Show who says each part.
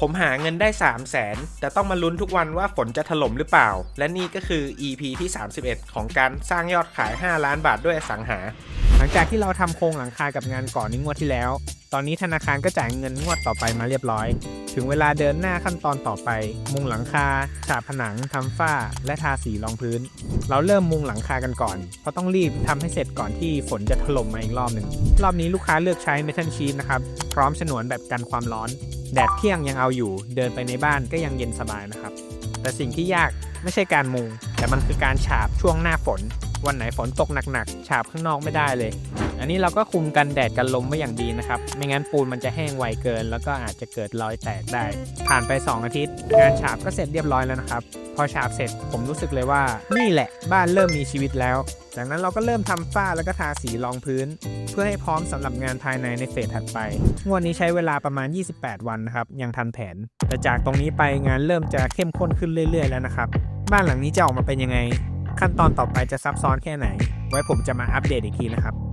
Speaker 1: ผมหาเงินได้ 3 0 0แสนแต่ต้องมาลุ้นทุกวันว่าฝนจะถล่มหรือเปล่า และนี่ก็คือ EP ที่ 31 ของการสร้างยอดขาย 5 ล้านบาทด้วยสังหา
Speaker 2: หลังจากที่เราทำโครงหลังคากับงานก่อนในงวดที่แล้ว ตอนนี้ธนาคารก็จ่ายเงินงวดต่อไปมาเรียบร้อย ถึงเวลาเดินหน้าขั้นตอนต่อไป มุงหลังคาฉาบผนังทำฝ้า และทาสีรองพื้น เราเริ่มมุงหลังคากันก่อน เพราะต้องรีบทำให้เสร็จก่อนที่ฝนจะถล่มมาอีกรอบหนึ่ง รอบนี้ลูกค้าเลือกใช้เมทัลชีทนะครับ พร้อมฉนวนแบบกันความร้อน แดดเที่ยงยังเอาอยู่ เดินไปในบ้านก็ยังเย็นสบายนะครับ แต่สิ่งที่ยากไม่ใช่การมุง แต่มันคือการฉาบช่วงหน้าฝน วันไหนฝนตกหนักๆฉาบข้างนอกไม่ได้เลย อันนี้เราก็คุมกันแดดกันลมไว้อย่างดีนะครับ ไม่งั้นปูนมันจะแห้งไวเกิน แล้วก็อาจจะเกิดรอยแตกได้ ผ่านไป 2 อาทิตย์ งานฉาบก็เสร็จเรียบร้อยแล้วนะครับ พอฉาบเสร็จผมรู้สึกเลยว่า นี่แหละบ้านเริ่มมีชีวิตแล้ว จากนั้นเราก็เริ่มทำฝ้าแล้วก็ทาสีรองพื้น เพื่อให้พร้อมสำหรับงานภายในในเฟสถัดไป งวดนี้ใช้เวลาประมาณ 28 วันนะครับ ยังทันแผน แต่จากตรงนี้ไปงานเริ่มจะเข้มข้นขึ้นเรื่อย ๆ แล้วนะครับ บ้านหลังนี้จะออกมาเป็นยังไง ขั้นตอนต่อไปจะซับซ้อนแค่ไหน ไว้ผมจะมาอัปเดตอีกทีนะครับ